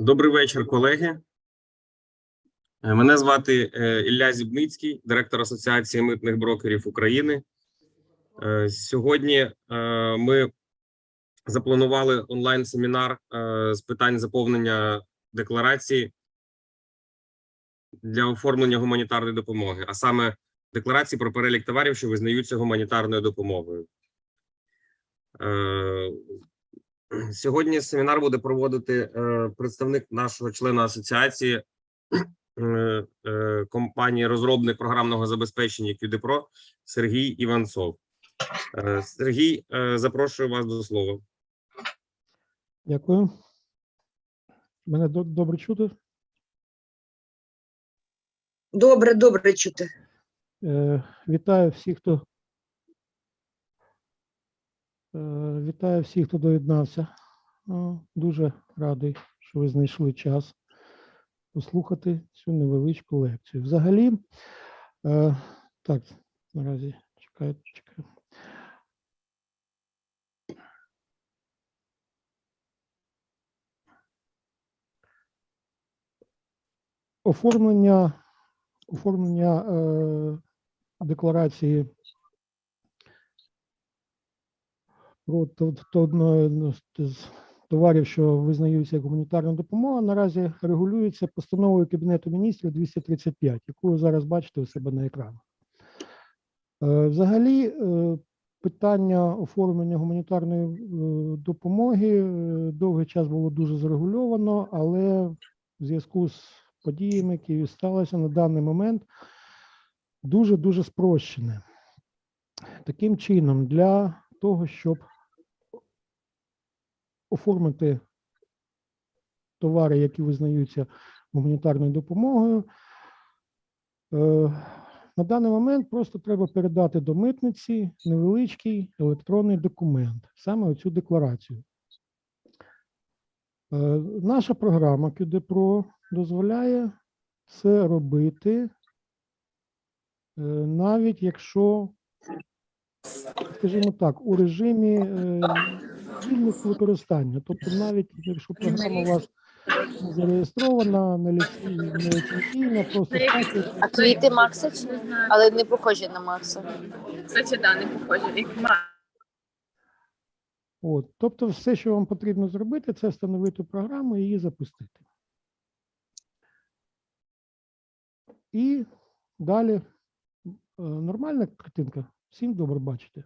Добрий вечір, колеги. Е, Мене звати е, Ілля Зібницький, директор Асоціації митних брокерів України. Е, Сьогодні ми запланували онлайн-семінар з питань заповнення декларації для оформлення гуманітарної допомоги, а саме декларації про перелік товарів, що визнаються гуманітарною допомогою. Сьогодні семінар буде проводити е, представник нашого члена асоціації е, е, компанії розробник програмного забезпечення QDPro Сергій Іванцов. Сергій, запрошую вас до слова. Дякую. Мене добре чути. Добре, добре чути. Вітаю всіх, хто вітаю всіх, хто доєднався. Е, Дуже радий, що ви знайшли час послухати цю невеличку лекцію. Взагалі, е, так, наразі чекаю, чекаю. Оформлення, оформлення е, декларації то- ну, з товарів, що визнаються як гуманітарна допомога, наразі регулюється постановою Кабінету міністрів 235, яку ви зараз бачите у себе на екранах. Е, Взагалі, е, питання оформлення гуманітарної е, допомоги довгий час було дуже зарегульовано, але в зв'язку з подіями, які сталися на даний момент, дуже дуже спрощене. Таким чином, для того, щоб оформити товари, які визнаються гуманітарною допомогою, е, на даний момент просто треба передати до митниці невеличкий електронний документ, саме оцю декларацію. Е, Наша програма QD Pro дозволяє це робити, е, навіть якщо, скажімо так, у режимі е, використання. Тобто, навіть якщо програма у вас не зареєстрована, не ліц- не ліцензійна, просто А квіти Макса чи але не похожі на Макса. Кстати, да, не похоже. Як ма- От, тобто, все, що вам потрібно зробити, це встановити програму і її запустити. І далі е, нормальна картинка. Всім добре бачите.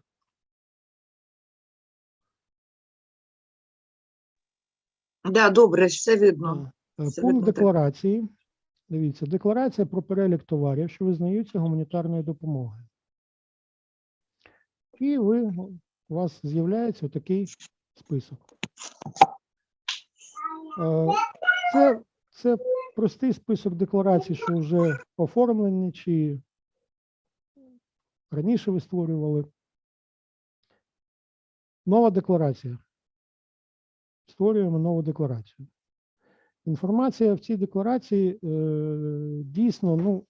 Да, добре, все видно. Е, Все Пункт видно, так. декларації. Дивіться, декларація про перелік товарів, що визнаються гуманітарною допомогою. І ви, у вас з'являється такий список. Е, Це, це простий список декларацій, що вже оформлені, чи раніше ви створювали. Нова декларація. Створюємо нову декларацію. Інформація в цій декларації е, дійсно ну,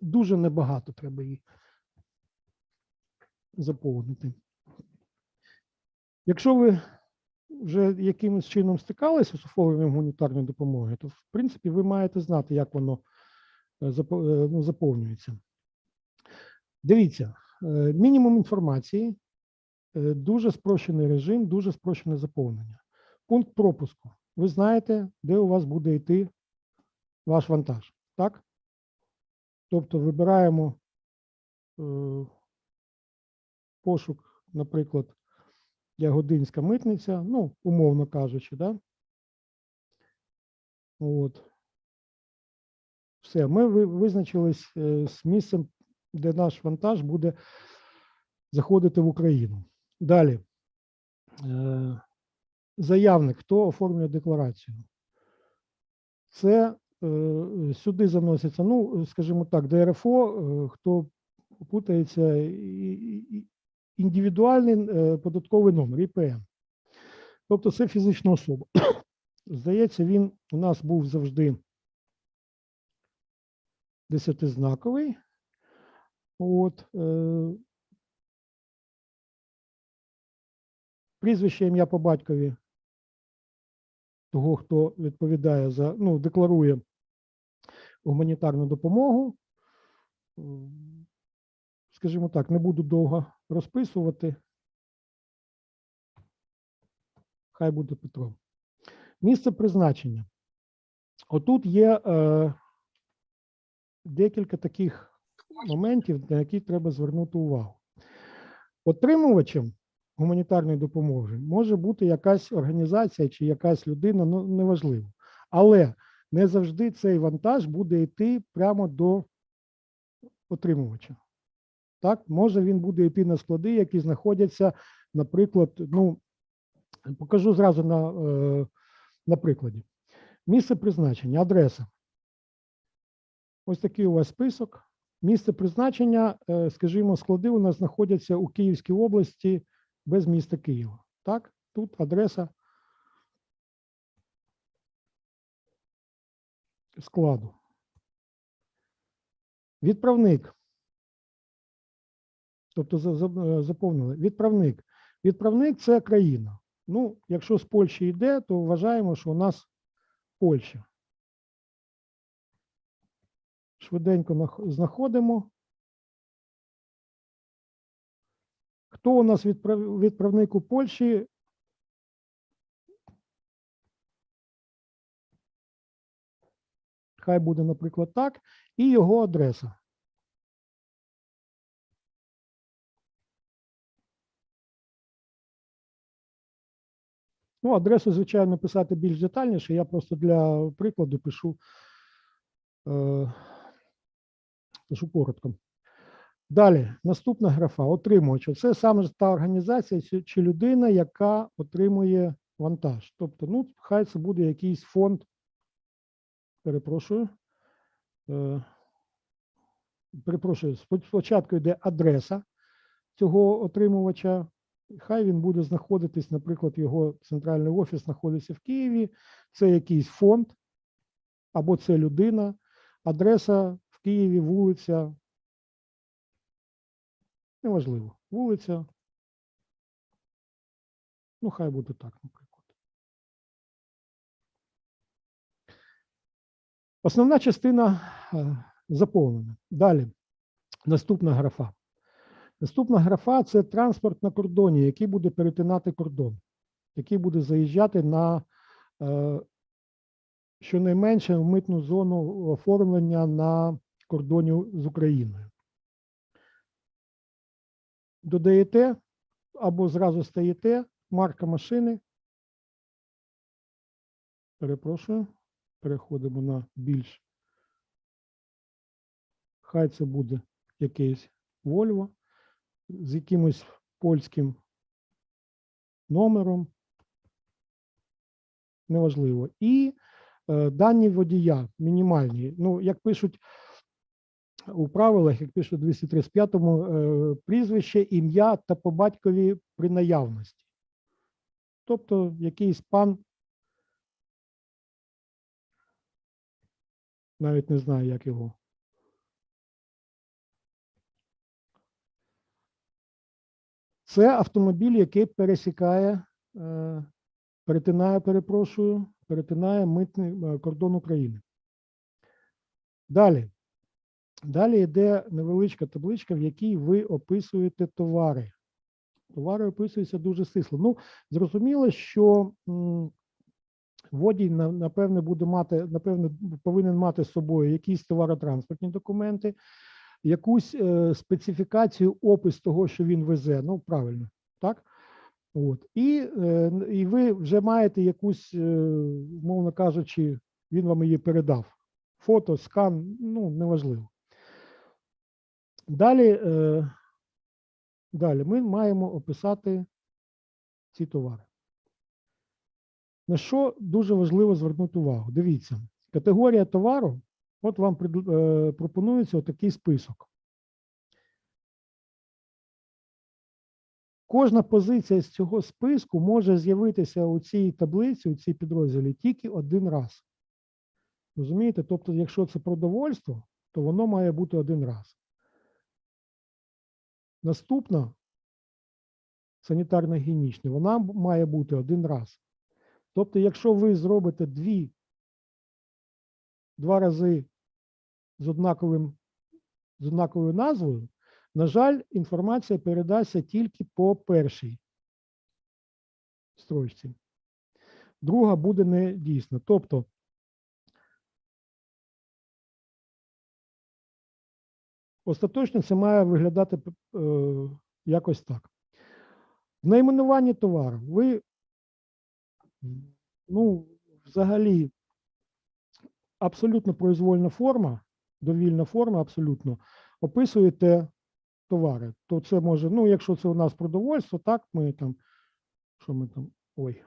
дуже небагато треба її заповнити. Якщо ви вже якимось чином стикалися з оформленням гуманітарної допомоги, то в принципі ви маєте знати, як воно е, е, ну, заповнюється. Дивіться, мінімум інформації, дуже спрощений режим, дуже спрощене заповнення. Пункт пропуску. Ви знаєте, де у вас буде йти ваш вантаж, так? Тобто вибираємо е, пошук, наприклад, Ягодинська митниця, ну, умовно кажучи, да? От. Все, ми визначились е, з місцем, де наш вантаж буде заходити в Україну. Далі. Е, заявник, хто оформлює декларацію. Це е, сюди заноситься, ну, скажімо так, ДРФО, е, хто путається, індивідуальний податковий номер, ІПН. Тобто це фізична особа. Здається, він у нас був завжди десятизнаковий. От, прізвище ім'я по батькові того, хто відповідає за, ну, декларує гуманітарну допомогу. Скажімо так, не буду довго розписувати. Хай буде Петро. Місце призначення. Отут є е, декілька таких моментів, на які треба звернути увагу. Отримувачем гуманітарної допомоги може бути якась організація чи якась людина, ну неважливо. Але не завжди цей вантаж буде йти прямо до отримувача. Так, може він буде йти на склади, які знаходяться, наприклад, ну, покажу зразу на, е, на прикладі. Місце призначення, адреса. Ось такий у вас список. Місце призначення, е, скажімо, склади у нас знаходяться у Київській області без міста Києва. Так, тут адреса складу. Відправник. Тобто е, заповнили. Відправник. Відправник це країна. Ну, якщо з Польщі йде, то вважаємо, що у нас Польща. Швиденько знаходимо. Хто у нас відправ- відправник у Польщі? Хай буде, наприклад, так, і його адреса. Ну, адресу, звичайно, писати більш детальніше. Я просто для прикладу пишу, е, пишу коротко. Далі, наступна графа отримувач. Це саме та організація чи- чи людина, яка отримує вантаж. Тобто, ну, хай це буде якийсь фонд. Перепрошую. Е, перепрошую, спочатку йде адреса цього отримувача. Хай він буде знаходитись, наприклад, його центральний офіс знаходиться в Києві. Це якийсь фонд або це людина. Адреса в Києві, вулиця. Неважливо. Вулиця. Ну, хай буде так, наприклад. Основна частина е, заповнена. Далі. Наступна графа. Наступна графа це транспорт на кордоні, який буде перетинати кордон, який буде заїжджати на е, щонайменше в митну зону оформлення на кордоні з Україною. Додаєте або зразу стаєте марка машини. Перепрошую, переходимо на більш. Хай це буде якийсь Volvo з якимось польським номером. Неважливо. І е, дані водія мінімальні. Ну, як пишуть у правилах, як у 235-му, е, прізвище, ім'я та по батькові при наявності. Тобто якийсь пан, навіть не знаю, як його. Це автомобіль, який пересікає, е, перетинає, перепрошую, перетинає митний е, кордон України. Далі. Далі йде невеличка табличка, в якій ви описуєте товари. Товари описуються дуже стисло. Ну, зрозуміло, що водій, напевне, буде мати, напевне, повинен мати з собою якісь товаротранспортні документи, якусь е, специфікацію, опис того, що він везе. Ну, правильно, так? От. І, е, і ви вже маєте якусь, е, мовно кажучи, він вам її передав. Фото, скан, ну, неважливо. Далі, е, далі ми маємо описати ці товари. На що дуже важливо звернути увагу? Дивіться, категорія товару, от вам е, пропонується отакий список. Кожна позиція з цього списку може з'явитися у цій таблиці, у цій підрозділі тільки один раз. Розумієте? Тобто, якщо це продовольство, то воно має бути один раз. Наступна санітарно-гігієнічна, вона має бути один раз. Тобто, якщо ви зробите дві, два рази з однаковим, з однаковою назвою, на жаль, інформація передасться тільки по першій строчці. Друга буде не дійсна. Тобто, остаточно це має виглядати е, якось так. В найменуванні товару ви, ну, взагалі, абсолютно произвольна форма, довільна форма, абсолютно, описуєте товари. То це може, ну, якщо це у нас продовольство, так, ми там, що ми там, ой,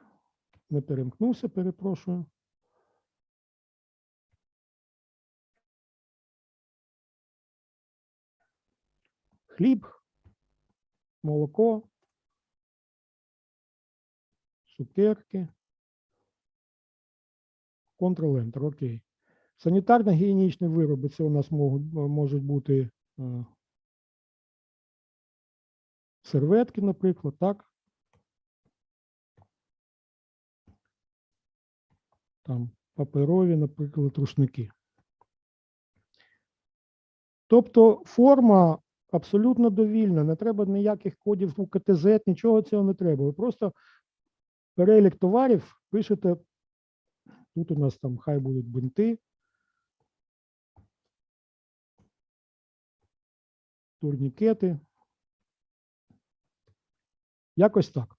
не перемкнувся, перепрошую. Хліб, молоко, цукерки. Ctrl-Enter, окей. Санітарно-гігієнічні вироби, це у нас можуть, бути е, серветки, наприклад, так? Там паперові, наприклад, рушники. Тобто форма абсолютно довільна, не треба ніяких кодів у КТЗ, нічого цього не треба. Ви просто перелік товарів пишете. Тут у нас там хай будуть бинти. Турнікети. Якось так.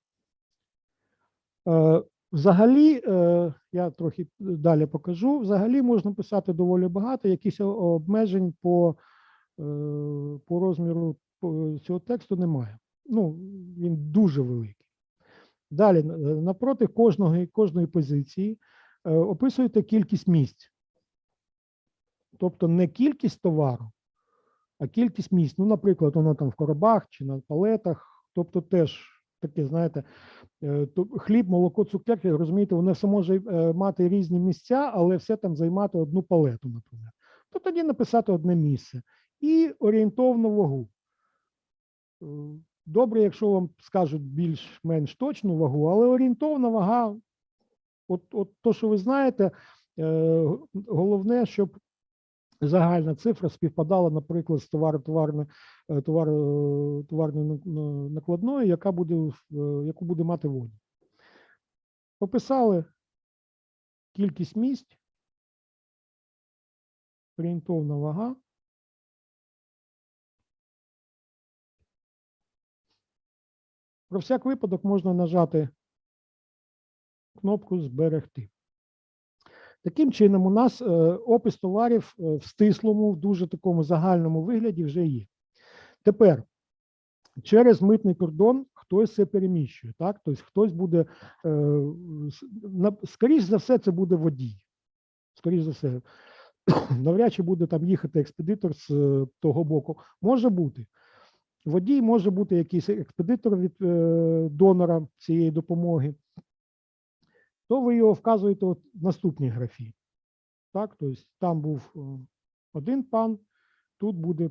Е, Взагалі, е, я трохи далі покажу. Взагалі можна писати доволі багато, якісь обмежень по, по розміру цього тексту немає. Ну, він дуже великий. Далі, е, напроти кожного, кожної позиції е, описуєте кількість місць. Тобто не кількість товару, а кількість місць. Ну, наприклад, воно там в коробах чи на палетах. Тобто теж таке, знаєте, е, хліб, молоко, цукерки, розумієте, воно все може е, мати різні місця, але все там займати одну палету, наприклад. То тоді написати одне місце і орієнтовну вагу. Е, Добре, якщо вам скажуть більш-менш точну вагу, але орієнтовна вага, от, от то, що ви знаєте, е, головне, щоб загальна цифра співпадала, наприклад, з товар, е, товар, товарною на- на- накладною, яка буде, яку буде мати воду. Пописали кількість місць, орієнтовна вага. Про всяк випадок можна нажати кнопку Зберегти. Таким чином, у нас е, опис товарів е, в стислому, в дуже такому загальному вигляді вже є. Тепер через митний кордон хтось це переміщує, так? Тобто хтось буде, е, скоріш за все, це буде водій. Скоріш за все, навряд чи буде там їхати експедитор з того боку. Може бути. Водій може бути якийсь експедитор від е, донора цієї допомоги то ви його вказуєте в наступній графі. Так, тобто там був е, один пан, тут буде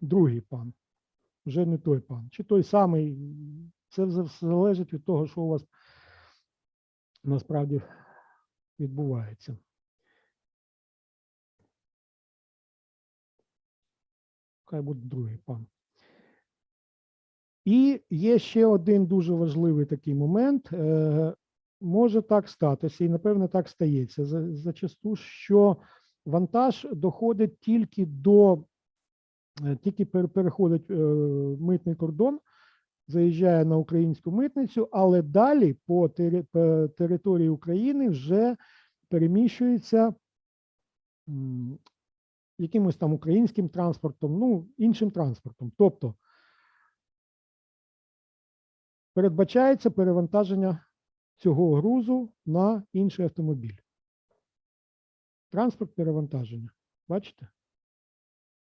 другий пан, вже не той пан. Чи той самий, це залежить від того, що у вас насправді відбувається. Хай буде другий пан. І є ще один дуже важливий такий момент. Е, може так статися, і напевно так стається зачасту, що вантаж доходить тільки до е, тільки переходить е, митний кордон, заїжджає на українську митницю, але далі по території України вже переміщується якимось там українським транспортом, ну іншим транспортом. Тобто передбачається перевантаження цього грузу на інший автомобіль. Транспорт перевантаження. Бачите?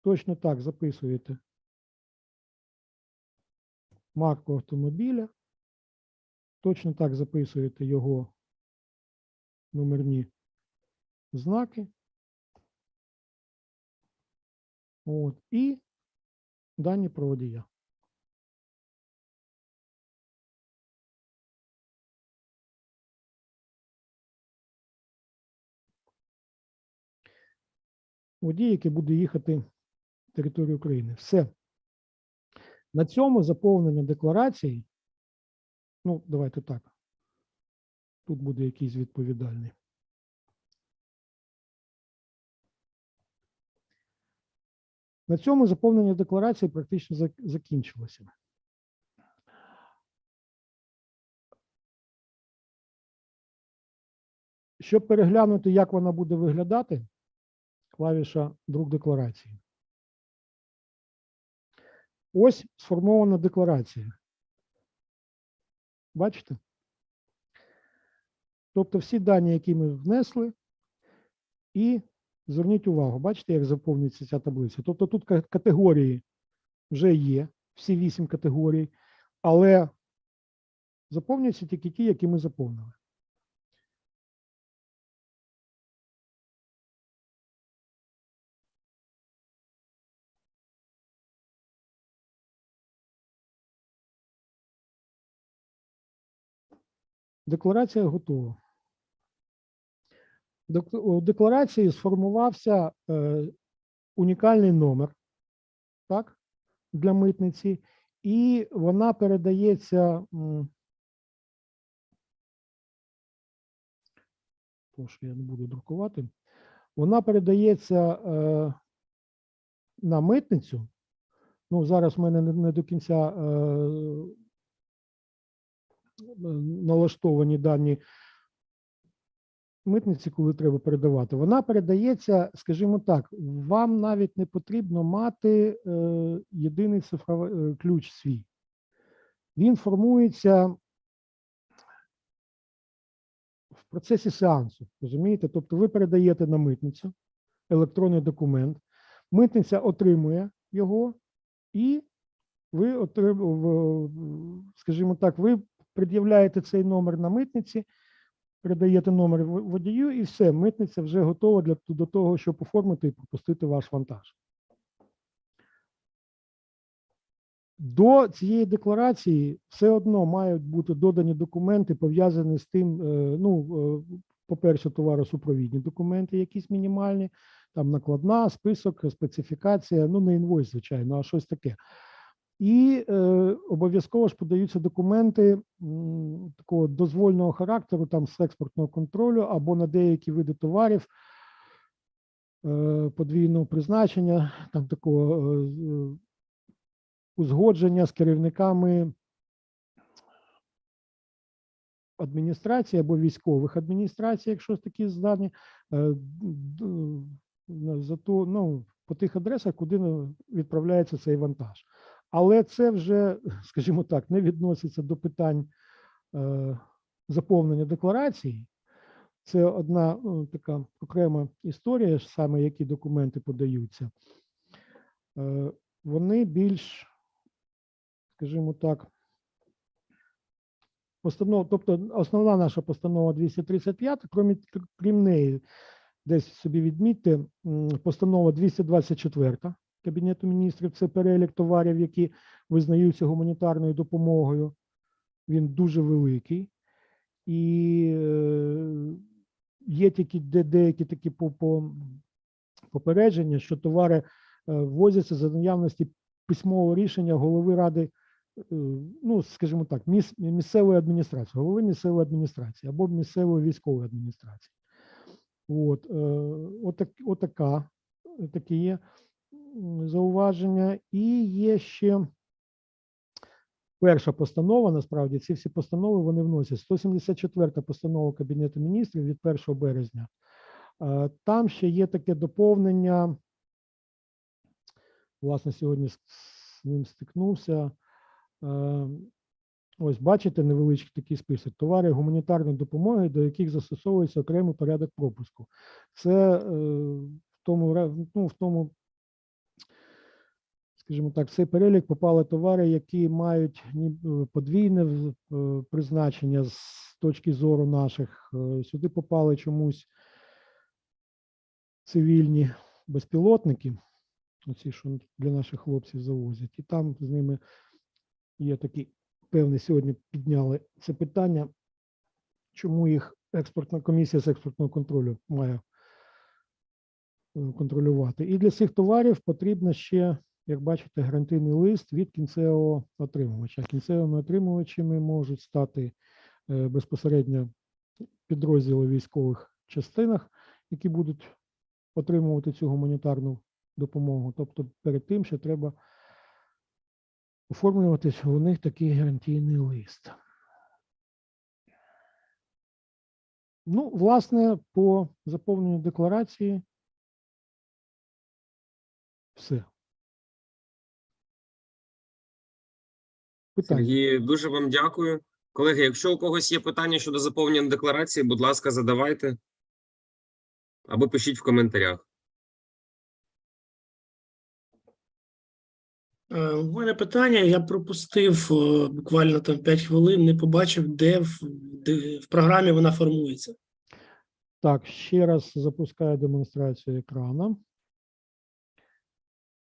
Точно так записуєте марку автомобіля. Точно так записуєте його номерні знаки. От, і дані про водія. Водій, який буде їхати територію України. Все. На цьому заповнення декларації, ну, давайте так. Тут буде якийсь відповідальний. На цьому заповнення декларації практично закінчилося. Щоб переглянути, як вона буде виглядати, клавіша друк декларації. Ось сформована декларація. Бачите? Тобто всі дані, які ми внесли, і зверніть увагу, бачите, як заповнюється ця таблиця. Тобто тут категорії вже є, всі вісім категорій, але заповнюються тільки ті, які ми заповнили. Декларація готова. У декларації сформувався е, унікальний номер так, для митниці, і вона передається. м, Прошу, я не буду друкувати. Вона передається е, на митницю. Ну, зараз в мене не, до кінця е, налаштовані дані митниці, коли треба передавати. Вона передається, скажімо так, вам навіть не потрібно мати е, єдиний цифровий е, ключ свій. Він формується в процесі сеансу, розумієте? Тобто ви передаєте на митницю електронний документ, митниця отримує його, і ви скажімо так, ви пред'являєте цей номер на митниці, передаєте номер водію, і все, митниця вже готова для до того, щоб оформити і пропустити ваш вантаж. До цієї декларації все одно мають бути додані документи, пов'язані з тим, е, ну, е, по-перше, товаросупровідні документи, якісь мінімальні, там накладна, список, специфікація, ну не інвойс, звичайно, а щось таке. І е, обов'язково ж подаються документи такого дозвольного характеру, там з експортного контролю або на деякі види товарів е, подвійного призначення, там такого е, е, узгодження з керівниками адміністрації або військових адміністрацій, якщо такі здані, е, за то, ну, по тих адресах, куди ну, відправляється цей вантаж. Але це вже, скажімо так, не відноситься до питань е, заповнення декларації. Це одна ну, така окрема історія, саме які документи подаються. Е, вони більш, скажімо так, постанова, тобто основна наша постанова 235, крім, крім неї, десь собі відмітьте, постанова 224 Кабінету міністрів, це перелік товарів, які визнаються гуманітарною допомогою. Він дуже великий. І е, є тільки деякі такі по, по, попередження, що товари е, ввозяться за наявності письмового рішення голови ради, е, ну, скажімо так, місцевої адміністрації, голови місцевої адміністрації або місцевої військової адміністрації. От, отак, отака, такі є зауваження. І є ще перша постанова, насправді, ці всі постанови вони вносять. 174 постанова Кабінету міністрів від 1 березня. Е, Там ще є таке доповнення. Власне, сьогодні з ним стикнувся. Е, Ось бачите невеличкий такий список. Товари гуманітарної допомоги, до яких застосовується окремий порядок пропуску. Це е, в тому, ну, в тому, скажімо так, в цей перелік попали товари, які мають е, подвійне е, призначення з точки зору наших. Е, Сюди попали чомусь цивільні безпілотники, оці, що для наших хлопців завозять, і там з ними є такі певні сьогодні підняли це питання, чому їх експортна комісія з експортного контролю має контролювати. І для цих товарів потрібно ще, як бачите, гарантійний лист від кінцевого отримувача. Кінцевими отримувачами можуть стати е, безпосередньо підрозділи військових частинах, які будуть отримувати цю гуманітарну допомогу. Тобто перед тим ще треба оформлювати у них такий гарантійний лист. Ну, власне, по заповненню декларації все. Питання. Сергій, дуже вам дякую. Колеги, якщо у когось є питання щодо заповнення декларації, будь ласка, задавайте або пишіть в коментарях. Е, У мене питання. Я пропустив е, буквально там 5 хвилин, не побачив, де в, де в програмі вона формується. Так, ще раз запускаю демонстрацію екрана.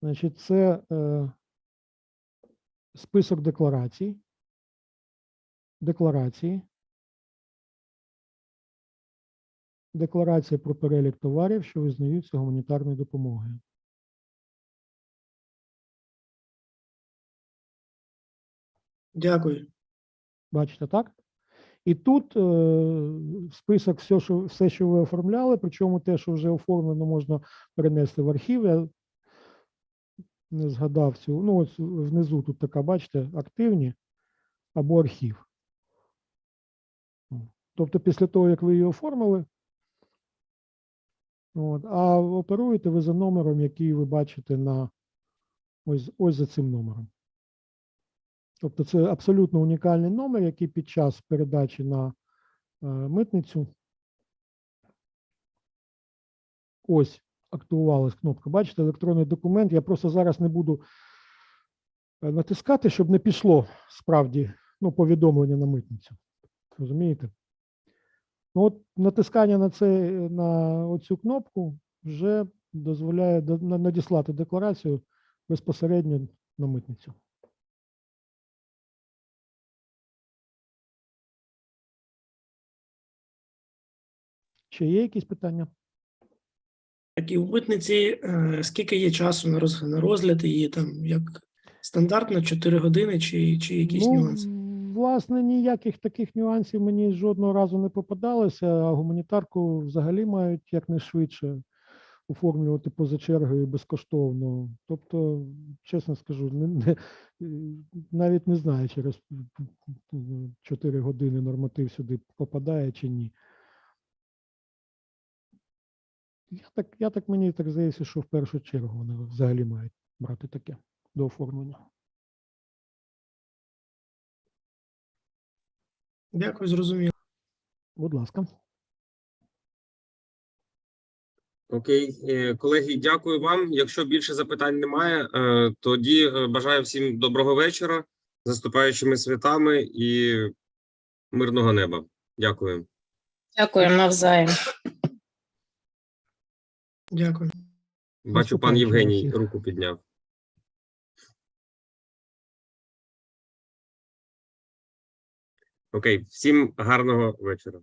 Значить, це е, список декларацій. Декларації. Декларація про перелік товарів, що визнаються гуманітарною допомогою. Дякую. Бачите, так? І тут е, список все, що, все, що ви оформляли, причому те, що вже оформлено, можна перенести в архів. Я не згадав цю. Ну, ось внизу тут така, бачите, активні або архів. Тобто, після того, як ви її оформили, от, а оперуєте ви за номером, який ви бачите на ось, ось за цим номером. Тобто це абсолютно унікальний номер, який під час передачі на е, митницю. Ось активувалась кнопка. Бачите, електронний документ. Я просто зараз не буду е, натискати, щоб не пішло справді ну, повідомлення на митницю. Розумієте? Ну, от натискання на це, на оцю кнопку вже дозволяє надіслати декларацію безпосередньо на митницю. Ще є якісь питання? Так і у митниці е, скільки є часу на роз- на розгляд її там як стандартно 4 години чи, чи якісь ну, нюанси? Власне, ніяких таких нюансів мені жодного разу не попадалося, а гуманітарку взагалі мають якнайшвидше оформлювати поза чергою безкоштовно. Тобто, чесно скажу, не, не, навіть не знаю, через 4 години норматив сюди попадає чи ні. Я так, я так мені так здається, що в першу чергу вони взагалі мають брати таке до оформлення. Дякую, зрозуміло. Будь ласка. Окей, Е, колеги, дякую вам. Якщо більше запитань немає, е, тоді е, бажаю всім доброго вечора, з наступаючими святами і мирного неба. Дякую. Дякую навзаєм. Дякую. Бачу, пан Євгеній руку підняв. Окей, всім гарного вечора.